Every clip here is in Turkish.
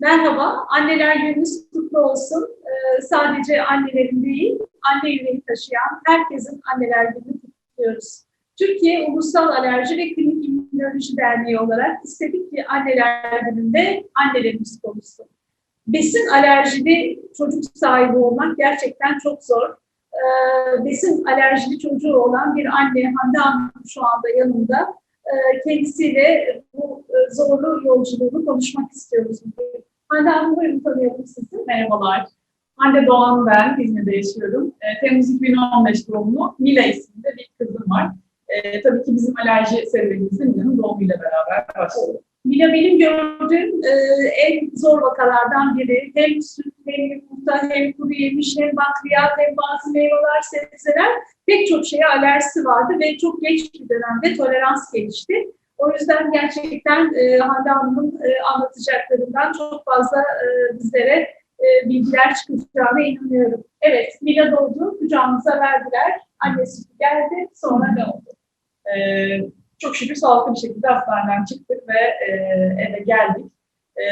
Merhaba, anneler gününüz kutlu olsun. Ee, sadece annelerin değil, anne yüreği taşıyan herkesin anneler gününü kutluyoruz. Türkiye Ulusal Alerji ve Klinik İmmünoloji Derneği olarak istedik ki anneler gününde annelerimiz konuşsun. Besin alerjili çocuk sahibi olmak gerçekten çok zor. Ee, besin alerjili çocuğu olan bir anne Hande Hanım şu anda yanımda. Ee, kendisiyle bu e, zorlu yolculuğunu konuşmak istiyoruz. Hande Hanım buyurun tanıyalım sizi. Merhabalar. Hande Doğan ben, İzmir'de yaşıyorum. E, Temmuz 2015 doğumlu Mila isminde bir kızım var. E, tabii ki bizim alerji serüvenimiz de Mila'nın doğumuyla beraber başladı. Mila benim gördüğüm e, en zor vakalardan biri. Hem süt, hem yumurta, hem kuru yemiş, hem bakliyat, hem bazı meyveler, sebzeler pek çok şeye alerjisi vardı ve çok geç bir dönemde tolerans gelişti. O yüzden gerçekten e, Hande Hanım'ın e, anlatacaklarından çok fazla e, bizlere e, bilgiler çıkacağına inanıyorum. Evet, Mila doğdu, kucağımıza verdiler. Annesi geldi, sonra ne oldu? E, çok şükür sağlıklı bir şekilde hastaneden çıktık ve e, eve geldik. E,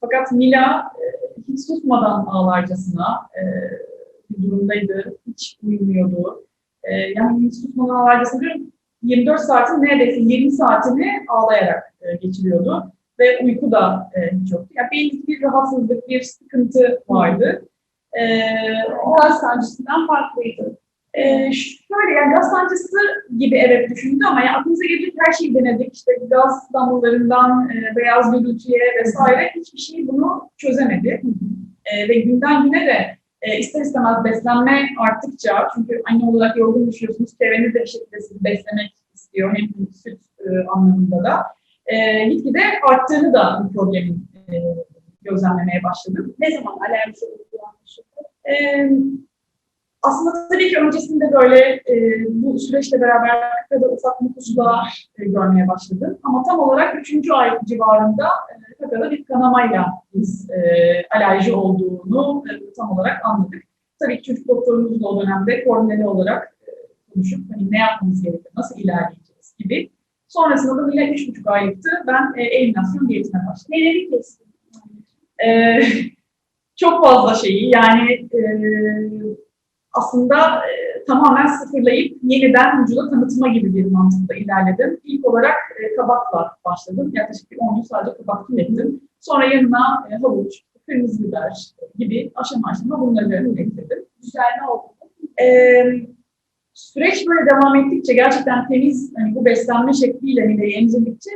fakat Mila e, hiç susmadan ağlarcasına e, bir durumdaydı. Hiç uyumuyordu. E, yani hiç susmadan ağlarcasına diyorum, 24 saatin neredeyse 20 saatini ağlayarak e, geçiriyordu. Ve uyku da e, hiç yoktu. Yani belli bir rahatsızlık, bir sıkıntı vardı. E, O sancısından farklıydı. Ee, şöyle yani gaz sancısı gibi evet düşündü ama yani aklımıza gelecek her şeyi denedik. İşte gaz damlalarından e, beyaz gürültüye vesaire hiçbir şey bunu çözemedi. E, ve günden güne de e, ister istemez beslenme arttıkça çünkü anne olarak yorgun düşüyorsunuz. Çevreniz de bir şekilde sizi beslemek istiyor hem süt e, anlamında da. E, gitgide arttığını da bu problemin e, gözlemlemeye başladım. Ne zaman alerjisi anlaşıldı? Ee, aslında tabii ki öncesinde böyle e, bu süreçle beraber kakada ufak mutluluklar e, görmeye başladım. Ama tam olarak üçüncü ay civarında e, kakada bir kanamayla biz e, alerji olduğunu e, tam olarak anladık. Tabii ki çocuk doktorumuz da o dönemde koordineli olarak e, konuşup hani ne yapmamız gerekir, nasıl ilerleyeceğiz gibi. Sonrasında da yine üç buçuk aylıktı. Ben e, eliminasyon diyetine başladım. Neleri kestin? Ee, çok fazla şeyi yani e, aslında e, tamamen sıfırlayıp yeniden vücuda tanıtma gibi bir mantıkla ilerledim. İlk olarak e, kabakla başladım. Yaklaşık bir 10 gün sadece kabak tükettim. Sonra yanına e, havuç, kırmızı biber gibi aşama aşama bunları. Güzel ne oldu? Ee, süreç böyle devam ettikçe gerçekten temiz hani bu beslenme şekliyle mideyi emzirdikçe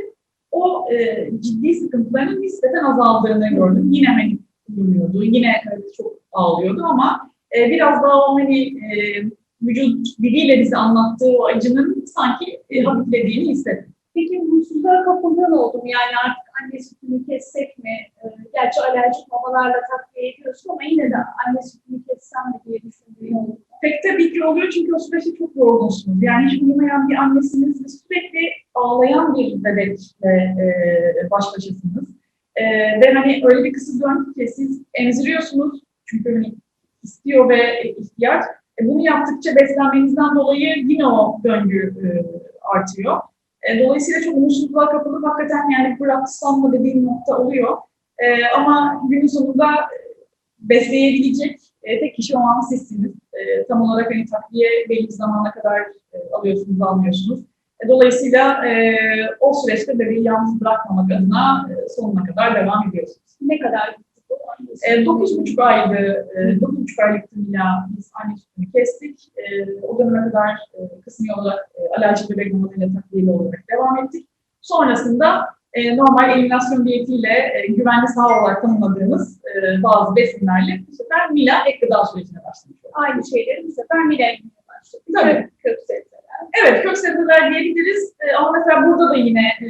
o e, ciddi sıkıntıların nispeten azaldığını gördüm. Yine hani uyumuyordu, yine çok ağlıyordu ama e, biraz daha o hani e, vücut diliyle bize anlattığı o acının sanki e, hafiflediğini hissettim. Peki mutsuzluğa kapıldığın oldu mu? Yani artık anne sütünü kessek mi? Ee, gerçi alerjik mamalarla takviye ediyorsun ama yine de anne sütünü kessem mi diye düşündüğün oldu. Pek tabii ki oluyor çünkü o süreçte çok yorgunsunuz. Yani hiç uyumayan bir annesiniz ve sürekli ağlayan bir bebekle e, baş başasınız. E, ve hani öyle bir kısır döngü ki siz emziriyorsunuz çünkü hani istiyor ve ihtiyaç. E, bunu yaptıkça beslenmenizden dolayı yine o döngü e, artıyor. E, dolayısıyla çok umutsuzluğa kapılıp hakikaten yani bıraksam mı dediğim nokta oluyor. Ama günün sonunda besleyebilecek tek kişi o an sizsiniz. Tam olarak hani takviye belli bir zamana kadar alıyorsunuz, almıyorsunuz. Dolayısıyla o süreçte bebeği yalnız bırakmamak adına sonuna kadar devam ediyorsunuz. Ne kadar E, 9,5 aydı, e, 9,5 aylık Mila biz anne sütünü kestik. E, o döneme kadar e, kısmi olarak e, alerjik bebek mamasıyla takviyeli olarak devam ettik. Sonrasında e, normal eliminasyon diyetiyle e, güvenli saha olarak tanımladığımız e, bazı besinlerle bu sefer Mila ek gıda sürecine başlamış olduk. Aynı şeyleri bu sefer Milen'e başladı. Tabii. Kök sebzeler. Evet, kök sebzeler diyebiliriz E, ama mesela burada da yine e,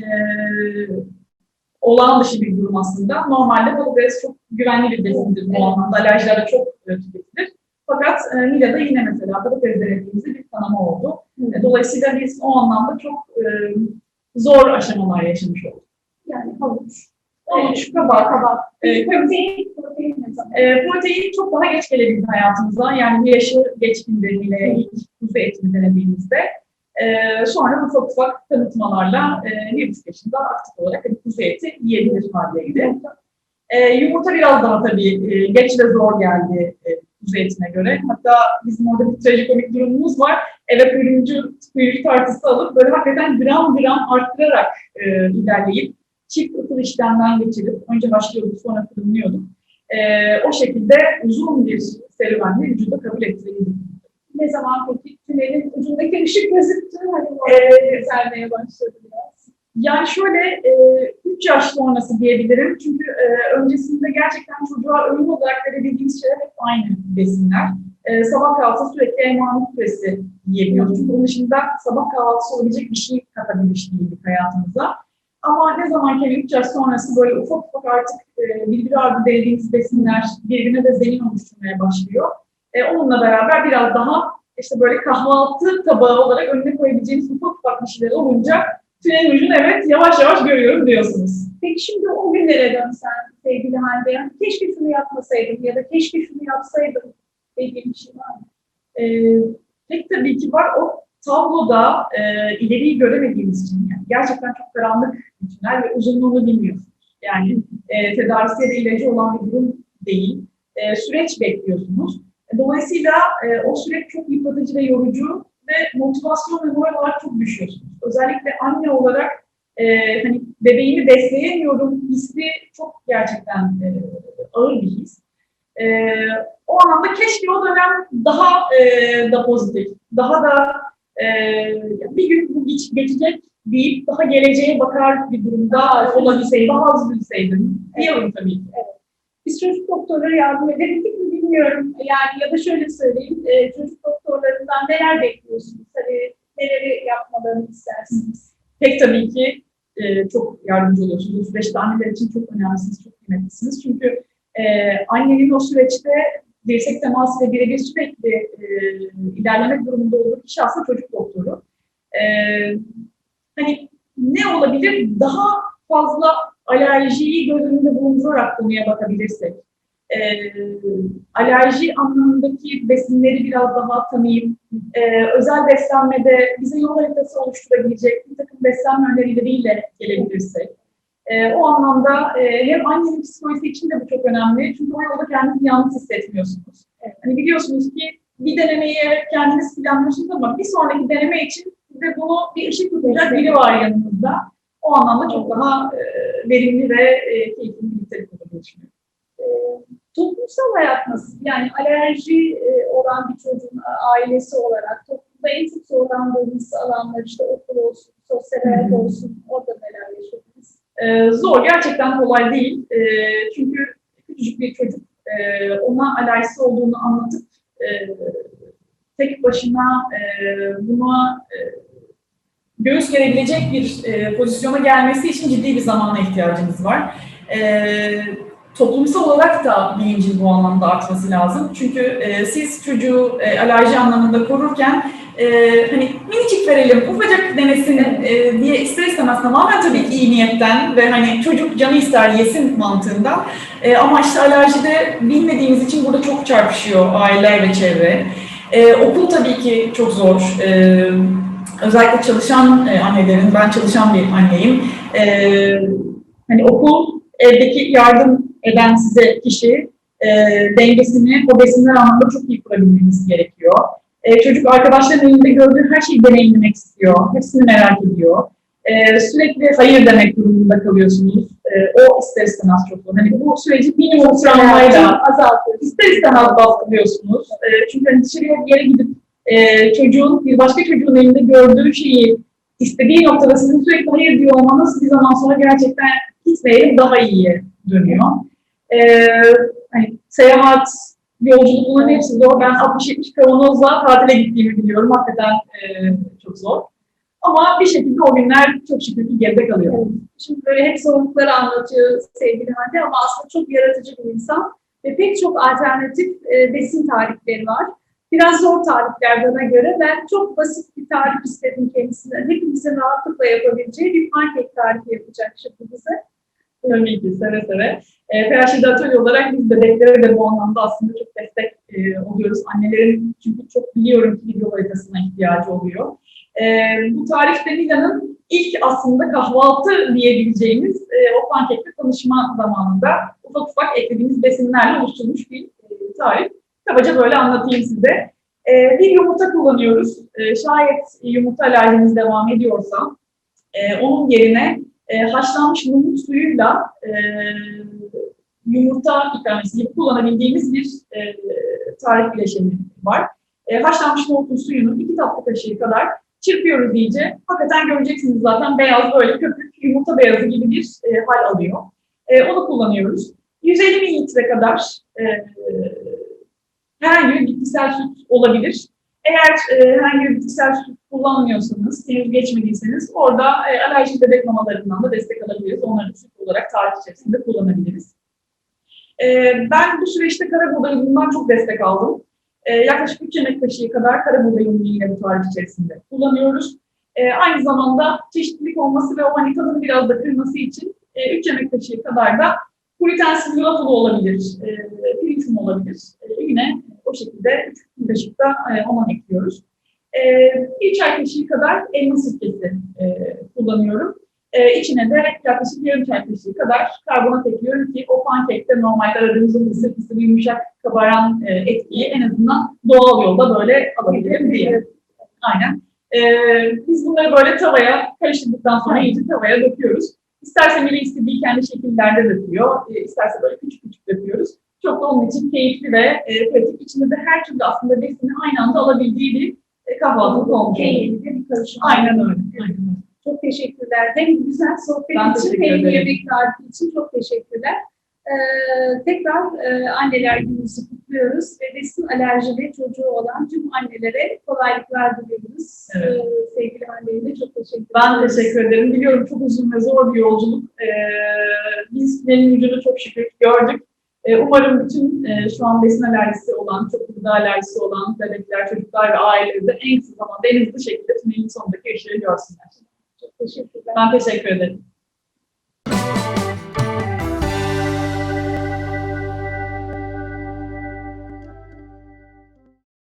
olağan dışı bir durum aslında. Normalde patates çok güvenli bir besindir bu anlamda. Alerjilerde çok e, tüketilir. Fakat e, Mila'da yine mesela patates denediğimizde bir kanama oldu. E, dolayısıyla biz o anlamda çok e, zor aşamalar yaşamış olduk. Yani havuç. Havuç, kabak, kabak. e, Protein, protein? E, protein çok daha geç gelebildi hayatımıza. Yani yaşı geçkinde yine ilk kuzu etini denediğimizde. E, sonra ufak ufak tanıtmalarla e, yaşında aktif olarak hani kuzu eti yiyebilir haldeydi. E, yumurta biraz daha tabii e, geç ve zor geldi e, kuzu etine göre. Hatta bizim orada bir trajikomik durumumuz var. Eve kuyruğuncu, kuyruğu tartısı alıp böyle hakikaten gram gram arttırarak e, ilerleyip çift ısıl işlemden geçirip önce başlıyorduk sonra fırınlıyorduk. E, o şekilde uzun bir serüvenle vücuda kabul ettirildi. Ne zaman peki tünelin ucundaki ışık gözüktü? Hani Ee, güzelmeye başladı biraz. Yani şöyle 3 yaş sonrası diyebilirim. Çünkü e, öncesinde gerçekten çocuğa öğün olarak verebildiğimiz şeyler hep aynı besinler. E, sabah kahvaltısı sürekli emanet püresi yiyebiliyoruz. Çünkü onun dışında sabah kahvaltısı olabilecek bir şey katabilmiş değildik hayatımıza. Ama ne zaman ki 3 yaş sonrası böyle ufak ufak artık e, birbiri ardı denediğimiz besinler birbirine de zemin oluşturmaya başlıyor. E, onunla beraber biraz daha işte böyle kahvaltı tabağı olarak önüne koyabileceğimiz ufak ufak bir şeyler olunca tünelin ucunu evet yavaş yavaş görüyorum diyorsunuz. Peki şimdi o günlere dönsen sevgili Hande, keşke şunu yapmasaydım ya da keşke şunu yapsaydım dediğim bir şey var mı? Ee, pek tabii ki var. O tabloda e, ileriyi göremediğimiz için yani gerçekten çok karanlık bir tünel ve uzunluğunu bilmiyorsunuz. Yani e, tedavisi ya da ilacı olan bir durum değil. E, süreç bekliyorsunuz. Dolayısıyla e, o süreç çok yıpratıcı ve yorucu ve motivasyon ve moral olarak çok düşüyorsunuz. Özellikle anne olarak e, hani bebeğimi besleyemiyorum hissi çok gerçekten e, ağır bir his. E, o anlamda keşke o dönem daha e, da pozitif, daha da e, bir gün bu geç, geçecek deyip daha geleceğe bakar bir durumda olabilseydim, daha az üzülseydim diyorum tabii ki. Biz çocuk doktorlara yardım edebildik mi bilmiyorum. Yani ya da şöyle söyleyeyim, e, çocuk doktorlarından neler bekliyorsunuz? Hani neleri yapmalarını istersiniz? Pek tabii ki e, çok yardımcı oluyorsunuz. Bu süreçte anneler için çok önemlisiniz, çok kıymetlisiniz. Çünkü e, annenin o süreçte dirsek teması ve birebir sürekli e, ilerlemek durumunda olduğu kişi aslında çocuk doktoru. E, hani ne olabilir? Daha fazla alerjiyi göz önünde bulundurarak konuya bakabilirsek, e, alerji anlamındaki besinleri biraz daha tanıyıp, e, özel beslenmede bize yol haritası oluşturabilecek bir takım beslenme önerileriyle gelebilirsek, e, o anlamda e, hem annenin psikolojisi için de bu çok önemli. Çünkü o yolda kendinizi yalnız hissetmiyorsunuz. Evet. Hani biliyorsunuz ki bir denemeyi kendiniz planlıyorsunuz ama bir sonraki deneme için size bunu bir ışık tutacak biri var yanınızda. O anlamda çok daha e, verimli ve e, keyifli bir birliktelik olduğunu. E, toplumsal hayat nasıl? Yani alerji e, olan bir çocuğun ailesi olarak toplumda en çok zorlandığımız alanlar işte okul olsun, sosyal hayat olsun, orada neler yaşadınız? Ee, zor, gerçekten kolay değil. Ee, çünkü küçücük bir çocuk e, ona alerjisi olduğunu anlatıp e, tek başına e, buna e, göğüs gerebilecek bir e, pozisyona gelmesi için ciddi bir zamana ihtiyacımız var. E, toplumsal olarak da bilincin bu anlamda artması lazım. Çünkü e, siz çocuğu e, alerji anlamında korurken e, hani minicik verelim, ufacık denesin e, diye ister istemez tamamen tabii ki iyi niyetten ve hani çocuk canı ister yesin mantığında. E, ama işte alerjide bilmediğimiz için burada çok çarpışıyor aileler ve çevre. E, okul tabii ki çok zor. E, özellikle çalışan e, annelerin, ben çalışan bir anneyim. E, hani okul, evdeki yardım eden size kişi e, dengesini o besinler anlamda çok iyi kurabilmeniz gerekiyor. E, çocuk arkadaşların elinde gördüğü her şeyi deneyimlemek istiyor. Hepsini merak ediyor. E, sürekli hayır demek durumunda kalıyorsunuz. E, o ister istemez çok zor. Hani bu süreci minimum travmayla azaltıyoruz. ister istemez baskılıyorsunuz. E, çünkü hani dışarıya bir yere gidip e, çocuğun, bir başka çocuğun elinde gördüğü şeyi istediği noktada sizin sürekli hayır diyor olmanız bir zaman sonra gerçekten gitmeyelim daha iyiye dönüyor. E, hani seyahat, yolculuk bunların hepsi zor. Ben 60-70 kavanozla tatile gittiğimi biliyorum. Hakikaten e, çok zor. Ama bir şekilde o günler çok şükür ki geride kalıyor. Evet. Şimdi böyle hep zorlukları anlatıyor sevgili Hande ama aslında çok yaratıcı bir insan ve pek çok alternatif e, besin tarifleri var. Biraz zor tarifler bana göre. Ben çok basit bir tarif istedim kendisinden. Hepimizin rahatlıkla yapabileceği bir pankek tarifi yapacak şimdi bize. Tabii ki seve seve. E, PHD atölye olarak biz bebeklere de bu anlamda aslında çok destek e, oluyoruz. Annelerin çünkü çok biliyorum ki video haritasına ihtiyacı oluyor. E, bu tarifte Mila'nın ilk aslında kahvaltı diyebileceğimiz e, o pankekle tanışma zamanında ufak ufak eklediğimiz besinlerle oluşturulmuş bir e, tarif. Kabaca böyle anlatayım size. E, bir yumurta kullanıyoruz. E, şayet yumurta alerjiniz devam ediyorsa e, onun yerine e, haşlanmış nohut suyuyla e, yumurta ikramesi gibi kullanabildiğimiz bir e, tarif bileşeni var. E, haşlanmış nohutun suyunu iki tatlı kaşığı kadar çırpıyoruz iyice. Hakikaten göreceksiniz zaten beyaz böyle köpük yumurta beyazı gibi bir e, hal alıyor. E, onu kullanıyoruz. 150 mililitre kadar e, herhangi bir bitkisel süt olabilir. Eğer e, herhangi bir bitkisel süt kullanmıyorsanız, henüz geçmediyseniz orada e, alerjik bebek mamalarından da destek alabiliriz. Onları süt olarak tarif içerisinde kullanabiliriz. E, ben bu süreçte kara buğday unundan çok destek aldım. E, yaklaşık 3 yemek kaşığı kadar kara buğday unu yine bu tarif içerisinde kullanıyoruz. E, aynı zamanda çeşitlilik olması ve o hani tadını biraz da kırması için 3 yemek kaşığı kadar da glutensiz yulaf olabilir, e, pirinç olabilir. E, yine o şekilde 3 kaşık da e, ondan ekliyoruz. E, bir çay kaşığı kadar elma sirkesi e, kullanıyorum. E, içine de yaklaşık yarım çay kaşığı kadar karbonat ekliyorum ki o pankekte normalde aradığımız o fısır fısır yumuşak kabaran e, etkiyi en azından doğal yolda böyle alabilirim diye. Aynen. E, biz bunları böyle tavaya karıştırdıktan sonra iyice tavaya döküyoruz. İsterse bile istediği kendi şekillerde döküyor, e, isterse böyle küçük küçük döküyoruz. Çok da onun için keyifli ve e, pratik. İçinde de her türlü aslında besini aynı anda alabildiği bir e, kahvaltılık olmuş. Keyifli bir karışım. Aynen öyle. Aynen öyle. Çok teşekkürler. Hem güzel sohbet Ben için hem ederim. yemek tarifi için çok teşekkürler. Ee, tekrar e, anneler gününüzü kutluyoruz ve besin alerjili çocuğu olan tüm annelere kolaylıklar diliyoruz. Evet. Ee, sevgili anneye de çok teşekkür Ben ediyoruz. teşekkür ederim. Biliyorum çok uzun ve zor bir yolculuk. Ee, biz benim ucunu çok şükür gördük. E, umarım bütün e, şu an besin alerjisi olan, çok gıda alerjisi olan bebekler, çocuklar ve aileleri de en kısa zamanda en hızlı şekilde tünelin sonundaki ışığı görsünler. Çok teşekkürler. Ben teşekkür ederim.